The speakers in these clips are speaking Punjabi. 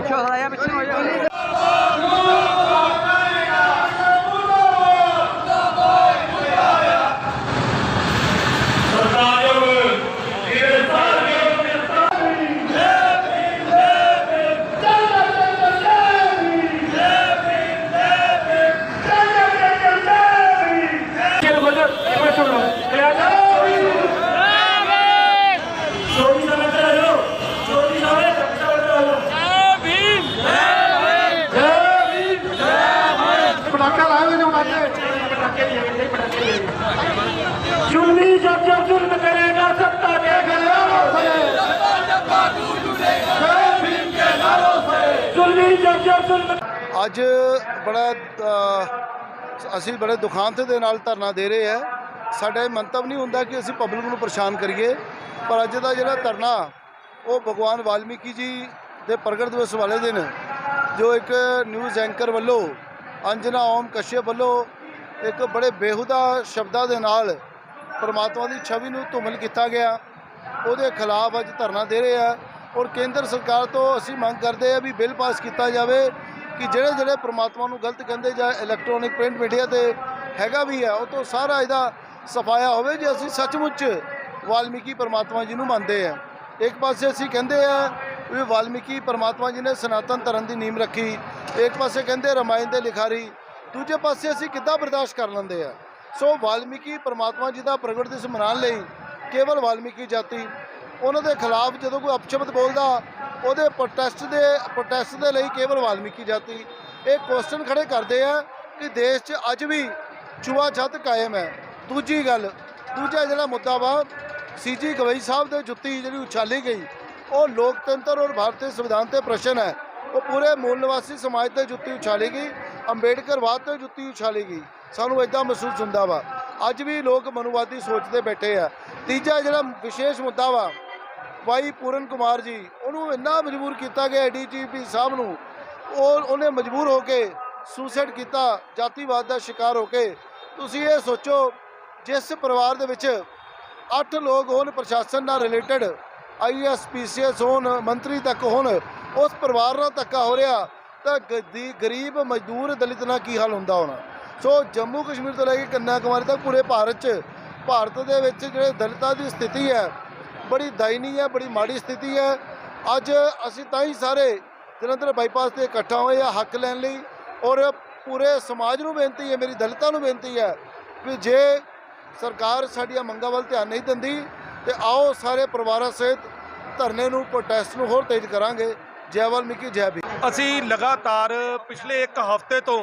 ਪਿੱਛੇ ਹੋ ਜਾ ਪਿੱਛੇ चुन्नी जब जब जुल्म करेगा सत्ता के खिलाफ चुन्नी जब जब जुल्म ਅੱਜ ਬੜਾ ਅ, ਅਸੀਂ ਬੜੇ ਦੁਖਾਂਤ ਦੇ ਨਾਲ ਧਰਨਾ ਦੇ ਰਹੇ ਆ ਸਾਡਾ ਇਹ ਮੰਤਵ ਨਹੀਂ ਹੁੰਦਾ ਕਿ ਅਸੀਂ ਪਬਲਿਕ ਨੂੰ ਪਰੇਸ਼ਾਨ ਕਰੀਏ ਪਰ ਅੱਜ ਦਾ ਜਿਹੜਾ ਧਰਨਾ ਉਹ ਭਗਵਾਨ ਵਾਲਮੀਕੀ ਜੀ ਦੇ ਪ੍ਰਗਟ ਦਿਵਸ ਵਾਲੇ ਦਿਨ ਜੋ ਇੱਕ ਨਿਊਜ਼ ਐਂਕਰ ਵੱਲੋਂ ਅੰਜਨਾ ਓਮ ਕਸ਼ਯਪ ਵੱਲੋਂ ਇੱਕ ਬੜੇ ਬੇਹੁਦਾ ਸ਼ਬਦਾਂ ਦੇ ਨਾਲ ਪਰਮਾਤਮਾ ਦੀ ਛਵੀ ਨੂੰ ਧੁਮਲ ਕੀਤਾ ਗਿਆ। ਉਹਦੇ ਖਿਲਾਫ ਅੱਜ ਧਰਨਾ ਦੇ ਰਹੇ ਆ ਔਰ ਕੇਂਦਰ ਸਰਕਾਰ ਤੋਂ ਅਸੀਂ ਮੰਗ ਕਰਦੇ ਆ ਵੀ ਬਿੱਲ ਪਾਸ ਕੀਤਾ ਜਾਵੇ ਕਿ ਜਿਹੜੇ ਜਿਹੜੇ ਪਰਮਾਤਮਾ ਨੂੰ ਗਲਤ ਕਹਿੰਦੇ ਜਾਂ ਇਲੈਕਟ੍ਰੋਨਿਕ ਪ੍ਰਿੰਟ ਮੀਡੀਆ ਤੇ ਹੈਗਾ ਵੀ ਹੈ ਉਹ ਤੋਂ ਸਾਰਾ ਇਹਦਾ ਸਫਾਇਆ ਹੋਵੇ ਜੇ ਅਸੀਂ ਸੱਚਮੁੱਚ ਵਾਲਮੀਕੀ ਪਰਮਾਤਮਾ ਜੀ ਨੂੰ ਮੰਨਦੇ ਆ। ਇੱਕ ਪਾਸੇ ਅਸੀਂ ਕਹਿੰਦੇ ਆ ਵੀ ਵਾਲਮੀਕੀ ਪਰਮਾਤਮਾ ਜੀ ਨੇ ਸਨਾਤਨ ਧਰਮ ਦੀ ਨੀਂਹ ਰੱਖੀ, ਇੱਕ ਪਾਸੇ ਕਹਿੰਦੇ ਰਮਾਇਣ ਦੇ ਲਿਖਾਰੀ ਦੂਜੇ ਪਾਸੇ ਅਸੀਂ ਕਿੱਦਾਂ ਬਰਦਾਸ਼ਤ ਕਰ ਲੈਂਦੇ ਆ? ਸੋ ਵਾਲਮੀਕੀ ਪਰਮਾਤਮਾ ਜੀ ਦਾ ਪ੍ਰਗਟ ਦਿਸ ਮਨਾਉਣ ਲਈ ਕੇਵਲ ਵਾਲਮੀਕੀ ਜਾਤੀ, ਉਹਨਾਂ ਦੇ ਖਿਲਾਫ ਜਦੋਂ ਕੋਈ ਅਪਸ਼ਬਦ ਬੋਲਦਾ, ਉਹਦੇ ਪ੍ਰੋਟੈਸਟ ਦੇ ਪ੍ਰੋਟੈਸਟ ਦੇ ਲਈ ਕੇਵਲ ਵਾਲਮੀਕੀ ਜਾਤੀ। ਇਹ ਕੁਐਸਚਨ ਖੜੇ ਕਰਦੇ ਆ ਕਿ ਦੇਸ਼ 'ਚ ਅੱਜ ਵੀ ਛੂਆ-ਛੱਤ ਕਾਇਮ ਹੈ। ਦੂਜੀ ਗੱਲ, ਦੂਜਾ ਜਿਹੜਾ ਮੁੱਦਾ ਵਾ, ਸੀਜੀ ਗਵਈ ਸਾਹਿਬ ਦੇ ਜੁੱਤੀ ਜਿਹੜੀ ਉਛਾਲੀ ਗਈ, ਉਹ ਲੋਕਤੰਤਰ ਔਰ ਭਾਰਤੀ ਸੰਵਿਧਾਨ ਤੇ ਪ੍ਰਸ਼ਨ ਹੈ। ਉਹ ਪੂਰੇ ਮੂਲ ਨਿਵਾਸੀ ਸਮਾਜ ਤੇ ਜੁੱਤੀ ਉਛਾਲੀ ਗਈ। ਅੰਬੇਡਕਰਵਾਦ ਤੋਂ ਜੁੱਤੀ ਉਛਾਲੀ ਗਈ। ਸਾਨੂੰ ਇਦਾਂ ਮਹਿਸੂਸ ਹੁੰਦਾ ਵਾ। ਅੱਜ ਵੀ ਲੋਕ ਮਨੁਵਾਦੀ ਸੋਚਦੇ ਬੈਠੇ ਆ। ਤੀਜਾ ਜਿਹੜਾ ਵਿਸ਼ੇਸ਼ ਮੁੱਦਾ ਵਾ ਭਾਈ ਪੂਰਨ ਕੁਮਾਰ ਜੀ, ਉਹਨੂੰ ਇੰਨਾ ਮਜਬੂਰ ਕੀਤਾ ਗਿਆ ਡੀਜੀਪੀ ਸਾਹਿਬ ਨੂੰ। ਉਹ, ਉਹਨੇ ਮਜਬੂਰ ਹੋ ਕੇ ਸੁਸਾਈਡ ਕੀਤਾ, ਜਾਤੀਵਾਦ ਦਾ ਸ਼ਿਕਾਰ ਹੋ ਕੇ। ਤੁਸੀਂ ਇਹ ਸੋਚੋ, ਜਿਸ ਪਰਿਵਾਰ ਦੇ ਵਿੱਚ 8 ਲੋਕ ਹੋਣ, ਪ੍ਰਸ਼ਾਸਨ ਨਾਲ ਰਿਲੇਟਡ ਆਈਐਸ ਪੀਸੀਐਸ ਹੋਣ, ਮੰਤਰੀ ਤੱਕ ਹੋਣ, ਉਸ ਪਰਿਵਾਰ ਨਾਲ ਧੱਕਾ ਹੋ ਰਿਹਾ। ਤਾਂ ਗ- ਗਰੀਬ ਮਜ਼ਦੂਰ ਦਲਿਤ ਨਾਲ ਕੀ ਹਾਲ ਹੁੰਦਾ ਹੋਣਾ? ਸੋ ਜੰਮੂ ਕਸ਼ਮੀਰ ਤੋਂ ਲੈ ਕੇ ਕੰਨਿਆ ਕੁਮਾਰੀ ਤੱਕ ਪੂਰੇ ਭਾਰਤ 'ਚ, ਭਾਰਤ ਦੇ ਵਿੱਚ ਜਿਹੜੇ ਦਲਿਤਾਂ ਦੀ ਸਥਿਤੀ ਹੈ, ਬੜੀ ਦਇਨੀ ਹੈ ਬੜੀ ਮਾੜੀ ਸਥਿਤੀ ਹੈ। ਅੱਜ ਅਸੀਂ ਤਾਂ ਹੀ ਸਾਰੇ ਜਲੰਧਰ ਬਾਈਪਾਸ ਤੇ ਇਕੱਠਾ ਹੋਏ ਆ ਹੱਕ ਲੈਣ ਲਈ ਔਰ ਪੂਰੇ ਸਮਾਜ ਨੂੰ ਬੇਨਤੀ ਹੈ, ਮੇਰੀ ਦਲਿਤਾਂ ਨੂੰ ਬੇਨਤੀ ਹੈ ਕਿ ਜੇ ਸਰਕਾਰ ਸਾਡੀਆਂ ਮੰਗਾਂ ਵੱਲ ਧਿਆਨ ਨਹੀਂ ਦਿੰਦੀ, ਤੇ ਆਓ ਸਾਰੇ ਪਰਿਵਾਰਾਂ ਸਹਿਤ ਧਰਨੇ ਨੂੰ ਪ੍ਰੋਟੈਸਟ ਨੂੰ ਹੋਰ ਤੇਜ਼ ਕਰਾਂਗੇ। ਜੈ ਵਾਲਮੀਕੀ ਜੈ ਵੀ ਅਸੀਂ ਲਗਾਤਾਰ ਪਿਛਲੇ ਇੱਕ ਹਫ਼ਤੇ ਤੋਂ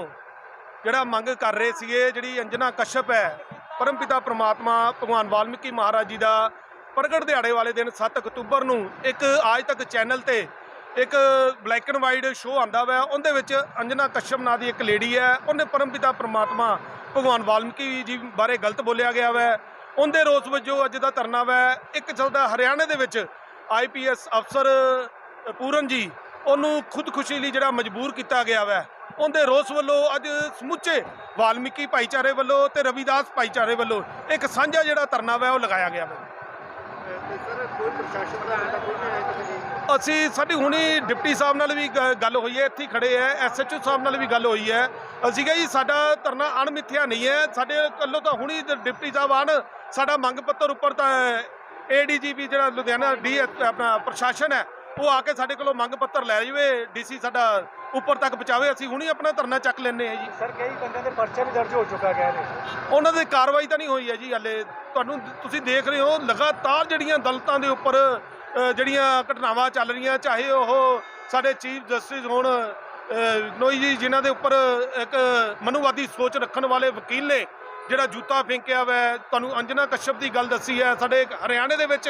ਜਿਹੜਾ ਮੰਗ ਕਰ ਰਹੇ ਸੀਗੇ, ਜਿਹੜੀ ਅੰਜਨਾ ਕਸ਼ਪ ਹੈ, ਪਰਮਪਿਤਾ ਪ੍ਰਮਾਤਮਾ ਭਗਵਾਨ ਵਾਲਮੀਕੀ ਮਹਾਰਾਜ ਜੀ ਦਾ ਪ੍ਰਗਟ ਦਿਹਾੜੇ ਵਾਲੇ ਦਿਨ 7 ਅਕਤੂਬਰ ਨੂੰ ਇੱਕ ਆਜ ਤੱਕ ਚੈਨਲ ਤੇ ਇੱਕ ਬਲੈਕ ਐਂਡ ਵਾਈਟ ਸ਼ੋਅ ਆਂਦਾ ਵਾ। ਉਹਦੇ ਵਿੱਚ ਅੰਜਨਾ ਕਸ਼ਪ ਨਾਂ ਦੀ ਇੱਕ ਲੇਡੀ ਹੈ। ਉਹਨੇ ਪਰਮਪਿਤਾ ਪ੍ਰਮਾਤਮਾ ਭਗਵਾਨ ਵਾਲਮੀਕੀ ਜੀ ਬਾਰੇ ਗਲਤ ਬੋਲਿਆ ਗਿਆ ਵਾ। ਉਹਦੇ ਰੋਸ ਵਜੋਂ ਅੱਜ ਦਾ ਧਰਨਾ ਵਾ। ਇੱਕ ਚੱਲਦਾ ਹਰਿਆਣੇ ਦੇ ਵਿੱਚ ਆਈਪੀਐਸ ਅਫਸਰ ਪੂਰਨ ਜੀ, ਉਹਨੂੰ ਖੁਦਕੁਸ਼ੀ ਲਈ ਜਿਹੜਾ ਮਜਬੂਰ ਕੀਤਾ ਗਿਆ ਵੈ। ਉਹਦੇ ਰੋਸ ਵੱਲੋਂ ਅੱਜ ਸਮੁੱਚੇ ਵਾਲਮੀਕੀ ਭਾਈਚਾਰੇ ਵੱਲੋਂ ਤੇ ਰਵਿਦਾਸ ਭਾਈਚਾਰੇ ਵੱਲੋਂ ਇੱਕ ਸਾਂਝਾ ਜਿਹੜਾ ਧਰਨਾ ਵਾ, ਉਹ ਲਗਾਇਆ ਗਿਆ ਵਾ। ਅਸੀਂ ਸਾਡੀ ਹੁਣੀ ਡਿਪਟੀ ਸਾਹਿਬ ਨਾਲ ਵੀ ਗੱਲ ਹੋਈ ਹੈ, ਇੱਥੇ ਹੀ ਖੜੇ ਹੈ ਐਸਐਚਓ ਸਾਹਿਬ ਨਾਲ ਵੀ ਗੱਲ ਹੋਈ ਹੈ। ਅਸੀਂ ਕਿਹਾ ਜੀ, ਸਾਡਾ ਧਰਨਾ ਅਣਮਿੱਥਿਆ ਨਹੀਂ ਹੈ, ਸਾਡੇ ਵੱਲੋਂ ਤਾਂ ਹੁਣੀ ਡਿਪਟੀ ਸਾਹਿਬ ਆਣ ਸਾਡਾ ਮੰਗ ਪੱਤਰ ਉੱਪਰ ਤਾਂ ਏਡੀਜੀਪੀ ਜਿਹੜਾ ਲੁਧਿਆਣਾ ਡੀ ਆਪਣਾ ਪ੍ਰਸ਼ਾਸਨ ਹੈ ਉਹ ਆ ਕੇ ਸਾਡੇ ਕੋਲੋਂ ਮੰਗ ਪੱਤਰ ਲੈ ਜਾਵੇ ਡੀਸੀ ਸਾਡਾ ਉੱਪਰ ਤੱਕ ਪਹੁੰਚਾਵੇ ਅਸੀਂ ਹੁਣੀ ਆਪਣਾ ਧਰਨਾ ਚੱਕ ਲੈਣੇ ਆ ਜੀ। ਸਰ ਕਈ ਬੰਦਿਆਂ ਦੇ ਪਰਚਾ ਵੀ ਦਰਜ ਹੋ ਚੁੱਕਾ ਗਿਆ ਨੇ। ਉਹਨਾਂ ਦੀ ਕਾਰਵਾਈ ਤਾਂ ਨਹੀਂ ਹੋਈ ਹੈ ਜੀ ਹਲੇ। ਤੁਹਾਨੂੰ ਤੁਸੀਂ ਦੇਖ ਰਹੇ ਹੋ ਲਗਾਤਾਰ ਜਿਹੜੀਆਂ ਦਲਤਾਂ ਦੇ ਉੱਪਰ ਜਿਹੜੀਆਂ ਘਟਨਾਵਾਂ ਚੱਲ ਰਹੀਆਂ ਚਾਹੇ ਉਹ ਸਾਡੇ ਚੀਫ ਜਸਟਿਸ ਹੋਣ ਨੋਈ ਜੀ ਜਿਨ੍ਹਾਂ ਦੇ ਉੱਪਰ ਇੱਕ ਮਨੂਵਾਦੀ ਸੋਚ ਰੱਖਣ ਵਾਲੇ ਵਕੀਲ ਨੇ ਜਿਹੜਾ ਜੂਤਾ ਫੇਂਕਿਆ ਵੈ ਤੁਹਾਨੂੰ ਅੰਜਨਾ ਕਸ਼ਪ ਦੀ ਗੱਲ ਦੱਸੀ ਹੈ। ਸਾਡੇ ਹਰਿਆਣੇ ਦੇ ਵਿੱਚ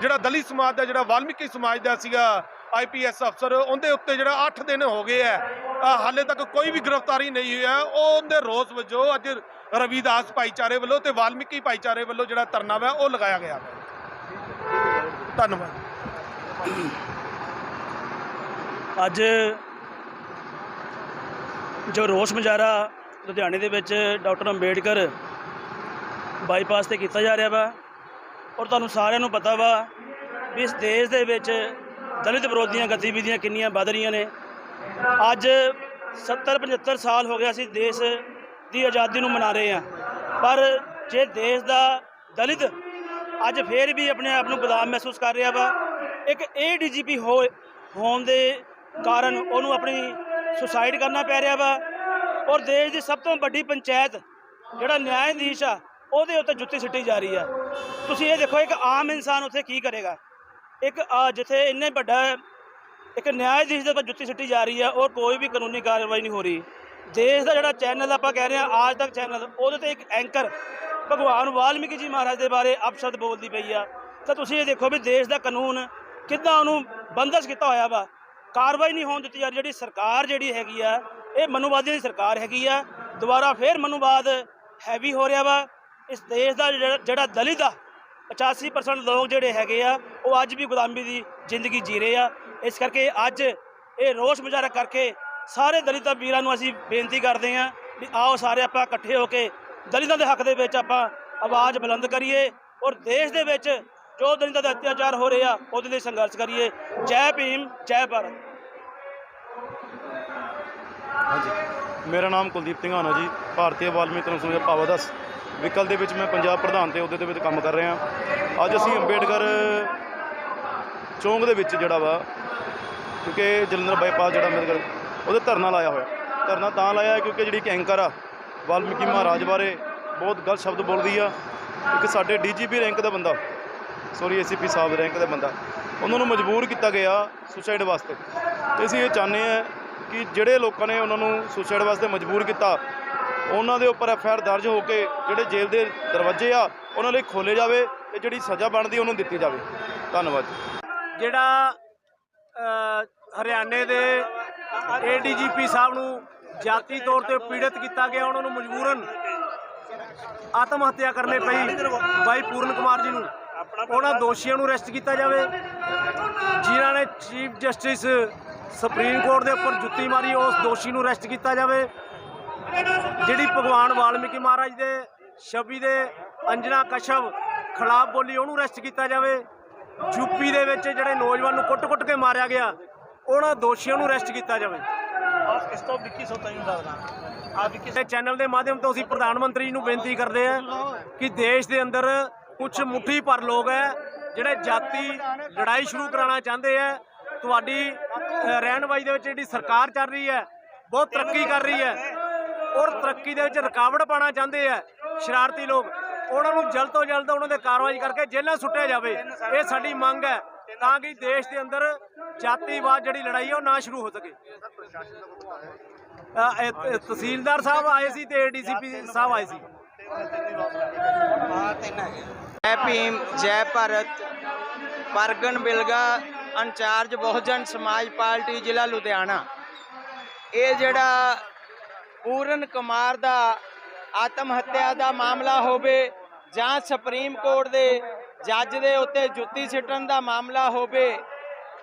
ਜਿਹੜਾ ਦਲੀ ਸਮਾਜ ਦਾ, ਜਿਹੜਾ ਵਾਲਮੀਕੀ ਸਮਾਜ ਦਾ ਸੀਗਾ ਆਈਪੀਐਸ ਅਫਸਰ, ਉਹਦੇ ਉੱਤੇ ਜਿਹੜਾ 8 ਦਿਨ ਹੋ ਗਏ ਹੈ। ਹਾਲੇ ਤੱਕ ਕੋਈ ਵੀ ਗ੍ਰਿਫਤਾਰੀ ਨਹੀਂ ਹੋਈ ਹੈ। ਉਹ ਉਹਦੇ ਰੋਸ ਵਜੋਂ ਅੱਜ ਰਵੀਦਾਸ ਭਾਈਚਾਰੇ ਵੱਲੋਂ ਤੇ ਵਾਲਮੀਕੀ ਭਾਈਚਾਰੇ ਵੱਲੋਂ ਜਿਹੜਾ ਧਰਨਾ ਵਾ, ਉਹ ਲਗਾਇਆ ਗਿਆ। ਧੰਨਵਾਦ। ਅੱਜ ਜੋ ਰੋਸ ਮੁਜ਼ਾਹਰਾ ਲੁਧਿਆਣੇ ਦੇ ਵਿੱਚ ਡਾਕਟਰ ਅੰਬੇਡਕਰ ਬਾਈਪਾਸ ਤੇ ਕੀਤਾ ਜਾ ਰਿਹਾ ਵਾ ਔਰ ਤੁਹਾਨੂੰ ਸਾਰਿਆਂ ਨੂੰ ਪਤਾ ਵਾ ਵੀ ਇਸ ਦੇਸ਼ ਦੇ ਵਿੱਚ ਦਲਿਤ ਵਿਰੋਧੀਆਂ ਗਤੀਵਿਧੀਆਂ ਕਿੰਨੀਆਂ ਵੱਧ ਰਹੀਆਂ ਨੇ। ਅੱਜ 70 75 ਸਾਲ ਹੋ ਗਿਆ ਅਸੀਂ ਦੇਸ਼ ਦੀ ਆਜ਼ਾਦੀ ਨੂੰ ਮਨਾ ਰਹੇ ਹਾਂ। ਪਰ ਜੇ ਦੇਸ਼ ਦਾ ਦਲਿਤ ਅੱਜ ਫੇਰ ਵੀ ਆਪਣੇ ਆਪ ਨੂੰ ਗੁਲਾਮ ਮਹਿਸੂਸ ਕਰ ਰਿਹਾ ਵਾ, ਇੱਕ ਏਡੀਜੀਪੀ ਹੋ, ਹੋਣ ਦੇ ਕਾਰਨ ਉਹਨੂੰ ਆਪਣੀ ਸੁਸਾਈਡ ਕਰਨਾ ਪੈ ਰਿਹਾ ਵਾ ਔਰ ਦੇਸ਼ ਦੀ ਸਭ ਤੋਂ ਵੱਡੀ ਪੰਚਾਇਤ ਜਿਹੜਾ ਨਿਆਂਧੀਸ਼ ਆ, ਉਹਦੇ ਉੱਤੇ ਜੁੱਤੀ ਸਿੱਟੀ ਜਾ ਰਹੀ ਆ। ਤੁਸੀਂ ਇਹ ਦੇਖੋ, ਇੱਕ ਆਮ ਇਨਸਾਨ ਉੱਥੇ ਕੀ ਕਰੇਗਾ? ਇੱਕ ਜਿੱਥੇ ਇੰਨੇ ਵੱਡਾ, ਇੱਕ ਨਿਆਂਧੀਸ਼ ਦੇ ਉੱਤੇ ਜੁੱਤੀ ਸਿੱਟੀ ਜਾ ਰਹੀ ਆ, ਔਰ ਕੋਈ ਵੀ ਕਾਨੂੰਨੀ ਕਾਰਵਾਈ ਨਹੀਂ ਹੋ ਰਹੀ। ਦੇਸ਼ ਦਾ ਜਿਹੜਾ ਚੈਨਲ ਆਪਾਂ ਕਹਿ ਰਹੇ ਹਾਂ ਆਜ ਤੱਕ ਚੈਨਲ, ਉਹਦੇ ਤੇ ਇੱਕ ਐਂਕਰ ਭਗਵਾਨ ਵਾਲਮੀਕੀ ਜੀ ਮਹਾਰਾਜ ਦੇ ਬਾਰੇ ਅਪਸ਼ਬਦ ਬੋਲਦੀ ਪਈ ਆ। ਤਾਂ ਤੁਸੀਂ ਇਹ ਦੇਖੋ ਵੀ ਦੇਸ਼ ਦਾ ਕਾਨੂੰਨ ਕਿੱਦਾਂ ਉਹਨੂੰ ਬੰਦਸ਼ ਕੀਤਾ ਹੋਇਆ ਵਾ। ਕਾਰਵਾਈ ਨਹੀਂ ਹੋਣ ਦਿੱਤੀ ਜਾ ਰਹੀ, ਜਿਹੜੀ ਸਰਕਾਰ ਜਿਹੜੀ ਹੈਗੀ ਆ ਇਹ ਮਨੁਵਾਦੀ ਦੀ ਸਰਕਾਰ ਹੈਗੀ ਆ। ਦੁਬਾਰਾ ਫੇਰ ਮਨੁਵਾਦ ਹੈਵੀ ਹੋ ਰਿਹਾ ਵਾ। ਇਸ ਦੇਸ਼ ਦਾ ਜਿਹੜਾ- ਜਿਹੜਾ ਦਲਿਤ ਆ 85% ਲੋਕ ਜਿਹੜੇ ਹੈਗੇ ਆ, ਉਹ ਅੱਜ ਵੀ ਗੁਲਾਮੀ ਦੀ ਜ਼ਿੰਦਗੀ ਜੀ ਰਹੇ ਆ। ਇਸ ਕਰਕੇ ਅੱਜ ਇਹ ਰੋਸ ਮੁਜ਼ਾਹਰਾ ਕਰਕੇ ਸਾਰੇ ਦਲਿਤਾਂ ਵੀਰਾਂ ਨੂੰ ਅਸੀਂ ਬੇਨਤੀ ਕਰਦੇ ਹਾਂ ਵੀ ਆਓ ਸਾਰੇ ਆਪਾਂ ਇਕੱਠੇ ਹੋ ਕੇ ਦਲਿਤਾਂ ਦੇ ਹੱਕ ਦੇ ਵਿੱਚ ਆਪਾਂ ਆਵਾਜ਼ ਬੁਲੰਦ ਕਰੀਏ ਔਰ ਦੇਸ਼ ਦੇ ਵਿੱਚ ਜੋ ਦਲਿਤਾਂ ਦਾ ਅਤਿਆਚਾਰ ਹੋ ਰਿਹਾ ਉਹਦੇ ਲਈ ਸੰਘਰਸ਼ ਕਰੀਏ। ਜੈ ਭੀਮ, ਜੈ ਭਾਰਤ। ਹਾਂਜੀ। ਮੇਰਾ ਨਾਮ ਕੁਲਦੀਪ ਸਿੰਘਾਨਾ ਜੀ। ਭਾਰਤੀ ਵਾਲਮੀਕੀ ਤਨਸੂਰ ਭਾਵਦਸ ਵਿਕਲ ਦੇ ਵਿੱਚ ਮੈਂ ਪੰਜਾਬ ਪ੍ਰਧਾਨ ਦੇ ਅਹੁਦੇ ਦੇ ਵਿੱਚ ਕੰਮ ਕਰ ਰਿਹਾ ਅੱਜ ਅਸੀਂ ਅੰਬੇਡਕਰ ਚੌਂਕ ਦੇ ਵਿੱਚ ਜਿਹੜਾ ਵਾ, ਕਿਉਂਕਿ ਜਲੰਧਰ ਬਾਈਪਾਸ ਜਿਹੜਾ ਅੰਬੇਡਕਰ, ਉਹਦੇ ਧਰਨਾ ਲਾਇਆ ਹੋਇਆ। ਧਰਨਾ ਤਾਂ ਲਾਇਆ ਕਿਉਂਕਿ ਜਿਹੜੀ ਇੱਕ ਐਂਕਰ ਆ, ਵਾਲਮੀਕੀ ਮਹਾਰਾਜ ਬਾਰੇ ਬਹੁਤ ਗਲਤ ਸ਼ਬਦ ਬੋਲਦੀ ਆ। ਇੱਕ ਸਾਡੇ ਡੀਜੀਪੀ ਰੈਂਕ ਦਾ ਬੰਦਾ, ਸੌਰੀ ਏਸੀਪੀ ਸਾਹਿਬ ਰੈਂਕ ਦਾ ਬੰਦਾ, ਉਹਨਾਂ ਨੂੰ ਮਜਬੂਰ ਕੀਤਾ ਗਿਆ ਸੁਸਾਈਡ ਵਾਸਤੇ। ਤੇ ਅਸੀਂ ਇਹ ਚਾਹੁੰਦੇ ਆ ਕਿ ਜਿਹੜੇ ਲੋਕਾਂ ਨੇ ਉਹਨਾਂ ਨੂੰ ਸੁਸਾਈਡ ਵਾਸਤੇ ਮਜਬੂਰ ਕੀਤਾ, ਉਹਨਾਂ ਦੇ ਉੱਪਰ ਐਫ ਆਰ ਦਰਜ ਹੋ ਕੇ ਜਿਹੜੇ ਜੇਲ੍ਹ ਦੇ ਦਰਵਾਜ਼ੇ ਆ, ਉਹਨਾਂ ਲਈ ਖੋਲੇ ਜਾਵੇ ਤੇ ਜਿਹੜੀ ਸਜ਼ਾ ਬਣਦੀ ਉਹਨੂੰ ਦਿੱਤੀ ਜਾਵੇ। ਧੰਨਵਾਦ। ਜਿਹੜਾ ਹਰਿਆਣੇ ਦੇ ਏਡੀਜੀਪੀ ਸਾਹਿਬ ਨੂੰ ਜਾਤੀ ਤੌਰ ਤੇ ਪੀੜਤ ਕੀਤਾ ਗਿਆ, ਉਹਨਾਂ ਨੂੰ ਮਜਬੂਰਨ ਆਤਮ ਹੱਤਿਆ ਕਰਨੇ ਪਈ ਬਾਈ ਪੂਰਨ ਕੁਮਾਰ ਜੀ ਨੂੰ, ਉਹਨਾਂ ਦੋਸ਼ੀਆਂ ਨੂੰ ਅਰੈਸਟ ਕੀਤਾ ਜਾਵੇ। ਜਿਨ੍ਹਾਂ ਨੇ ਚੀਫ ਜਸਟਿਸ ਸੁਪਰੀਮ ਕੋਰਟ ਦੇ ਉੱਪਰ ਜੁੱਤੀ ਮਾਰੀ ਉਸ ਦੋਸ਼ੀ ਨੂੰ ਅਰੈਸਟ ਕੀਤਾ ਜਾਵੇ। ਜਿਹੜੀ ਭਗਵਾਨ ਵਾਲਮੀਕੀ ਮਹਾਰਾਜ ਦੇ ਛਵੀ ਦੇ ਅੰਜਨਾ ਕਸ਼ਪ ਖਿਲਾਫ ਬੋਲੀ ਉਹਨੂੰ ਅਰੈਸਟ ਕੀਤਾ ਜਾਵੇ। ਯੂਪੀ ਦੇ ਵਿੱਚ ਜਿਹੜੇ ਨੌਜਵਾਨ ਨੂੰ ਕੁੱਟ-ਕੁੱਟ ਕੇ ਮਾਰਿਆ ਗਿਆ ਉਹਨਾਂ ਦੋਸ਼ੀਆਂ ਨੂੰ ਅਰੈਸਟ ਕੀਤਾ ਜਾਵੇ। ਇਸ ਚੈਨਲ ਦੇ ਮਾਧਿਅਮ ਤੋਂ ਅਸੀਂ ਪ੍ਰਧਾਨ ਮੰਤਰੀ ਜੀ ਨੂੰ ਬੇਨਤੀ ਕਰਦੇ ਹਾਂ ਕਿ ਦੇਸ਼ ਦੇ ਅੰਦਰ ਕੁਝ ਮੁੱਠੀ ਭਰ ਲੋਕ ਹੈ ਜਿਹੜੇ ਜਾਤੀ ਲੜਾਈ ਸ਼ੁਰੂ ਕਰਾਉਣਾ ਚਾਹੁੰਦੇ ਆ ਤੁਹਾਡੀ ਰਹਿਨਵਾਈ ਦੇ ਵਿੱਚ ਜਿਹੜੀ ਸਰਕਾਰ ਚੱਲ ਰਹੀ ਹੈ, ਬਹੁਤ ਤਰੱਕੀ ਕਰ ਰਹੀ ਹੈ ਔਰ ਤਰੱਕੀ ਦੇ ਵਿੱਚ ਰੁਕਾਵਟ ਪਾਉਣਾ ਚਾਹੁੰਦੇ ਆ ਸ਼ਰਾਰਤੀ ਲੋਕ। ਉਹਨਾਂ ਨੂੰ ਜਲਦ ਤੋਂ ਜਲਦ ਉਹਨਾਂ ਦੇ ਕਾਰਵਾਈ ਕਰਕੇ ਜੇਲ੍ਹਾਂ ਸੁੱਟਿਆ ਜਾਵੇ। ਇਹ ਸਾਡੀ ਮੰਗ ਹੈ ਤਾਂ ਕਿ ਦੇਸ਼ ਦੇ ਅੰਦਰ ਜਾਤੀਵਾਦ ਜਿਹੜੀ ਲੜਾਈ ਹੈ ਉਹ ਨਾ ਸ਼ੁਰੂ ਹੋ ਸਕੇ। ਤਹਿਸੀਲਦਾਰ ਸਾਹਿਬ ਆਏ ਸੀ ਤੇ ਏਡੀਸੀਪੀ ਸਾਹਿਬ ਆਏ ਸੀ। ਜੈ ਭੀਮ, ਜੈ ਭਾਰਤ, ਪਰਗਨ ਬਿਲਗਾ ਇੰਚਾਰਜ ਬਹੁਜਨ ਸਮਾਜ ਪਾਰਟੀ, ਜ਼ਿਲ੍ਹਾ ਲੁਧਿਆਣਾ। ਇਹ ਜਿਹੜਾ ਪੂਰਨ ਕੁਮਾਰ ਦਾ ਆਤਮ ਹੱਤਿਆ ਦਾ ਮਾਮਲਾ ਹੋਵੇ ਜਾਂ ਸੁਪਰੀਮ ਕੋਰਟ ਦੇ ਜੱਜ ਦੇ ਉੱਤੇ ਜੁੱਤੀ ਸਿੱਟਣ ਦਾ ਮਾਮਲਾ ਹੋਵੇ,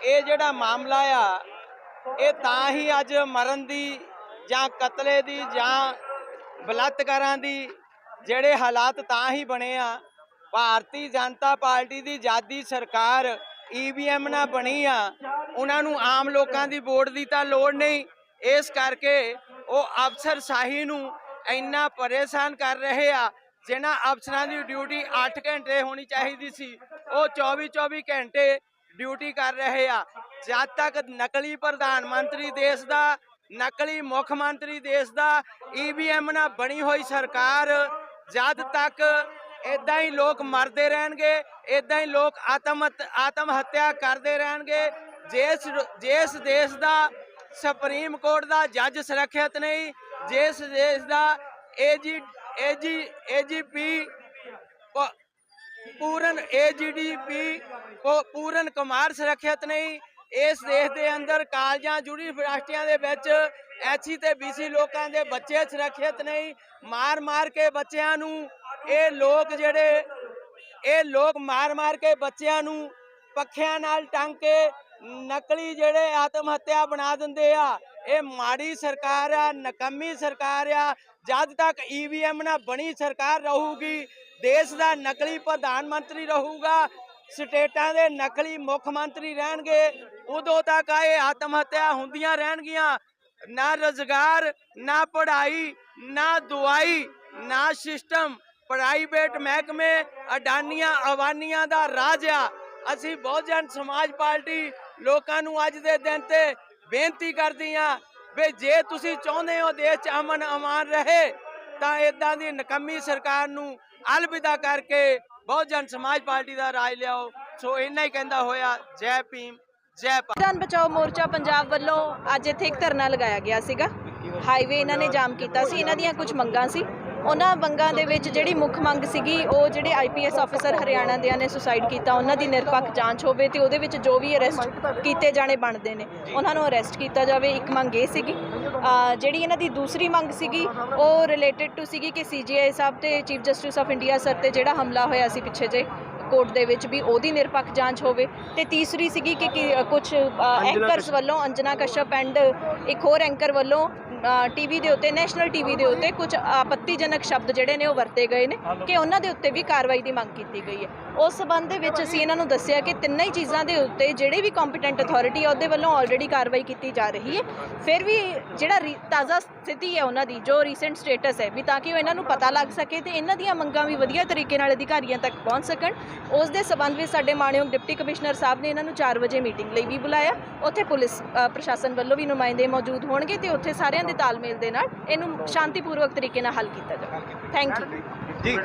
ਇਹ ਜਿਹੜਾ ਮਾਮਲਾ ਆ, ਇਹ ਤਾਂ ਹੀ ਅੱਜ ਮਰਨ ਦੀ ਜਾਂ ਕਤਲੇ ਦੀ ਜਾਂ ਬਲਾਤਕਾਰਾਂ ਦੀ ਜਿਹੜੇ ਹਾਲਾਤ ਤਾਂ ਹੀ ਬਣੇ ਆ, ਭਾਰਤੀ ਜਨਤਾ ਪਾਰਟੀ ਦੀ ਆਜ਼ਾਦੀ ਸਰਕਾਰ ਈਵੀਐਮ ਨਾਲ ਬਣੀ ਆ। ਉਹਨਾਂ ਨੂੰ ਆਮ ਲੋਕਾਂ ਦੀ ਵੋਟ ਦੀ ਤਾਂ ਲੋੜ ਨਹੀਂ। ਇਸ ਕਰਕੇ ਉਹ ਅਫਸਰ ਸ਼ਾਹੀ ਨੂੰ ਇੰਨਾ ਪਰੇਸ਼ਾਨ ਕਰ ਰਹੇ ਆ ਜਿਨ੍ਹਾਂ ਅਫਸਰਾਂ ਦੀ ਡਿਊਟੀ 8 ਘੰਟੇ ਹੋਣੀ ਚਾਹੀਦੀ ਸੀ। ਉਹ 24 24 ਘੰਟੇ ਡਿਊਟੀ ਕਰ ਰਹੇ ਆ। ਜਦ ਤੱਕ ਨਕਲੀ ਪ੍ਰਧਾਨ ਮੰਤਰੀ ਦੇਸ਼ ਦਾ, ਨਕਲੀ ਮੁੱਖ ਮੰਤਰੀ ਦੇਸ਼ ਦਾ ਈਵੀਐਮ ਨਾਲ ਬਣੀ ਹੋਈ ਸਰਕਾਰ, ਜਦ ਤੱਕ ਇਦਾਂ ਹੀ ਲੋਕ ਮਰਦੇ ਰਹਿਣਗੇ ਇਦਾਂ ਹੀ ਲੋਕ ਆਤਮ ਆਤਮ ਹੱਤਿਆ ਕਰਦੇ ਰਹਿਣਗੇ। ਜਿਸ ਜਿਸ ਦੇਸ਼ ਦਾ ਸੁਪਰੀਮ ਕੋਰਟ ਦਾ ਜੱਜ ਸੁਰੱਖਿਅਤ ਨਹੀਂ, ਜਿਸ ਦੇਸ਼ ਦਾ AG AG AGP Puran AGDP Puran Kumar ਸੁਰੱਖਿਅਤ ਨਹੀਂ, ਇਸ ਦੇਸ਼ ਦੇ ਅੰਦਰ ਕਾਲਜਾਂ, ਯੂਨੀਵਰਸਿਟੀਆਂ ਦੇ ਵਿੱਚ ਐਸਸੀ ਤੇ ਬੀਸੀ ਲੋਕਾਂ ਦੇ ਬੱਚੇ ਸੁਰੱਖਿਅਤ ਨਹੀਂ ਮਾਰ ਮਾਰ ਕੇ ਬੱਚਿਆਂ ਨੂੰ ਇਹ ਲੋਕ ਜਿਹੜੇ, ਇਹ ਲੋਕ ਮਾਰ ਮਾਰ ਕੇ ਬੱਚਿਆਂ ਨੂੰ ਪੱਖਿਆਂ ਨਾਲ ਟੰਗ ਕੇ ਨਕਲੀ ਜਿਹੜੇ ਆਤਮ ਹੱਤਿਆ ਬਣਾ ਦਿੰਦੇ ਆ, ਇਹ ਮਾੜੀ ਸਰਕਾਰ ਆ, ਨਕਮੀ ਸਰਕਾਰ ਆ, ਜਦ ਤੱਕ ਈਵੀਐਮ ਨਾਲ ਬਣੀ ਸਰਕਾਰ ਰਹੂਗੀ, ਦੇਸ਼ ਦਾ ਨਕਲੀ ਪ੍ਰਧਾਨ ਮੰਤਰੀ ਰਹੂਗਾ, ਸਟੇਟਾਂ ਦੇ ਨਕਲੀ ਮੁੱਖ ਮੰਤਰੀ ਰਹਿਣਗੇ, ਉਦੋਂ ਤੱਕ ਇਹ ਆਤਮ ਹੱਤਿਆ ਹੁੰਦੀਆਂ ਰਹਿਣਗੀਆਂ। ਨਾ ਰੁਜ਼ਗਾਰ, ਨਾ ਪੜ੍ਹਾਈ, ਨਾ ਦਵਾਈ, ਨਾ ਸਿਸਟਮ। ਪ੍ਰਾਈਵੇਟ ਮਹਿਕਮੇ ਅਡਾਨੀਆਂ ਅਵਾਨੀਆਂ ਦਾ ਰਾਜ ਆ ਅਸੀਂ ਬਹੁਜਨ ਸਮਾਜ ਪਾਰਟੀ ਲੋਕਾਂ ਨੂੰ ਅੱਜ ਦੇ ਦਿਨ ਤੇ ਬੇਨਤੀ ਕਰਦੀ ਆ ਵੀ ਜੇ ਤੁਸੀਂ ਚਾਹੁੰਦੇ ਹੋ ਦੇਸ਼ 'ਚ ਅਮਨ ਅਮਾਨ ਰਹੇ, ਤਾਂ ਇਦਾਂ ਦੀ ਨਕਮੀ ਸਰਕਾਰ ਨੂੰ ਅਲਵਿਦਾ ਕਰਕੇ ਬਹੁਜਨ ਸਮਾਜ ਪਾਰਟੀ ਦਾ ਰਾਜ ਲਿਆਓ। ਸੋ ਇੰਨਾ ਹੀ ਕਹਿੰਦਾ ਹੋਇਆ, ਜੈ ਭੀਮ, ਜੈ ਭਾਰਤ। ਬਚਾਓ ਮੋਰਚਾ ਪੰਜਾਬ ਵੱਲੋਂ ਅੱਜ ਇੱਥੇ ਇੱਕ ਧਰਨਾ ਲਗਾਇਆ ਗਿਆ ਸੀਗਾ। ਹਾਈਵੇ ਇਹਨਾਂ ਨੇ ਜਾਮ ਕੀਤਾ ਸੀ, ਇਹਨਾਂ ਦੀਆਂ ਕੁਝ ਮੰਗਾਂ ਸੀ। ਉਹਨਾਂ ਮੰਗਾਂ ਦੇ ਵਿੱਚ ਜਿਹੜੀ ਮੁੱਖ ਮੰਗ ਸੀਗੀ ਉਹ ਜਿਹੜੇ ਆਈਪੀਐਸ ਆਫੀਸਰ ਹਰਿਆਣਾ ਦਿਆਂ ਨੇ ਸੁਸਾਈਡ ਕੀਤਾ ਉਹਨਾਂ ਦੀ ਨਿਰਪੱਖ ਜਾਂਚ ਹੋਵੇ ਤੇ ਉਹਦੇ ਵਿੱਚ ਜੋ ਵੀ ਅਰੈਸਟ ਕੀਤੇ ਜਾਣੇ ਬਣਦੇ ਨੇ ਉਹਨਾਂ ਨੂੰ ਅਰੈਸਟ ਕੀਤਾ ਜਾਵੇ। ਇੱਕ ਮੰਗ ਇਹ ਸੀਗੀ ਜਿਹੜੀ ਇਹਨਾਂ ਦੀ ਦੂਸਰੀ ਮੰਗ ਸੀਗੀ ਉਹ ਰਿਲੇਟਡ ਟੂ ਸੀਗੀ ਕਿ ਸੀਜੀਆਈ ਸਾਹਿਬ ਤੇ chief justice of India sir ਤੇ ਜਿਹੜਾ ਹਮਲਾ ਹੋਇਆ ਸੀ ਪਿੱਛੇ ਜੇ ਕੋਰਟ ਦੇ ਵਿੱਚ ਵੀ ਉਹਦੀ ਨਿਰਪੱਖ ਜਾਂਚ ਹੋਵੇ। ਤੇ ਤੀਸਰੀ ਸੀਗੀ ਕਿ ਕੁਝ ਐਂਕਰਸ ਵੱਲੋਂ ਅੰਜਨਾ ਕਸ਼ਪ ਐਂਡ ਇੱਕ ਹੋਰ ਐਂਕਰ ਵੱਲੋਂ ਟੀਵੀ ਦੇ ਉੱਤੇ ਨੈਸ਼ਨਲ ਟੀਵੀ ਦੇ ਉੱਤੇ ਕੁਝ ਆਪੱਤੀਜਨਕ ਸ਼ਬਦ ਜਿਹੜੇ ਨੇ ਉਹ ਵਰਤੇ ਗਏ ਨੇ ਕਿ ਉਹਨਾਂ ਦੇ ਉੱਤੇ ਵੀ ਕਾਰਵਾਈ ਦੀ ਮੰਗ ਕੀਤੀ ਗਈ ਹੈ। ਉਸ ਸਬੰਧ ਦੇ ਵਿੱਚ ਅਸੀਂ ਇਹਨਾਂ ਨੂੰ ਦੱਸਿਆ ਕਿ ਤਿੰਨਾਂ ਹੀ ਚੀਜ਼ਾਂ ਦੇ ਉੱਤੇ ਜਿਹੜੇ ਵੀ ਕੰਪੀਟੈਂਟ ਅਥਾਰਟੀ ਹੈ ਉਹਦੇ ਵੱਲੋਂ ਆਲਰੇਡੀ ਕਾਰਵਾਈ ਕੀਤੀ ਜਾ ਰਹੀ ਹੈ। ਫਿਰ ਵੀ ਜਿਹੜਾ ਤਾਜ਼ਾ ਸਥਿਤੀ ਹੈ ਉਹਨਾਂ ਦੀ ਜੋ ਰੀਸੈਂਟ ਸਟੇਟਸ ਹੈ ਵੀ ਤਾਂ ਕਿ ਉਹ ਇਹਨਾਂ ਨੂੰ ਪਤਾ ਲੱਗ ਸਕੇ ਤੇ ਇਹਨਾਂ ਦੀਆਂ ਮੰਗਾਂ ਵੀ ਵਧੀਆ ਤਰੀਕੇ ਨਾਲ ਅਧਿਕਾਰੀਆਂ ਤੱਕ ਪਹੁੰਚ ਸਕਣ। ਉਸ ਦੇ ਸਬੰਧ ਵਿੱਚ ਸਾਡੇ ਮਾਣਯੋਗ ਡਿਪਟੀ ਕਮਿਸ਼ਨਰ ਸਾਹਿਬ ਨੇ ਇਹਨਾਂ ਨੂੰ 4 ਵਜੇ ਮੀਟਿੰਗ ਲਈ ਵੀ ਬੁਲਾਇਆ। ਉੱਥੇ ਪੁਲਿਸ ਪ੍ਰਸ਼ਾਸਨ ਵੱਲੋਂ ਵੀ ਨੁਮਾਇੰਦੇ ਮੌਜੂਦ ਹੋਣਗੇ ਤੇ ਉੱਥੇ ਸਾਰਿਆਂ ਦੇ ਤਾਲਮੇਲ ਦੇ ਨਾਲ ਇਹਨੂੰ ਸ਼ਾਂਤੀਪੂਰਵਕ ਤਰੀਕੇ ਨਾਲ ਹੱਲ ਕੀਤਾ ਜਾਵੇ। ਥੈਂਕ ਯੂ ਜੀ।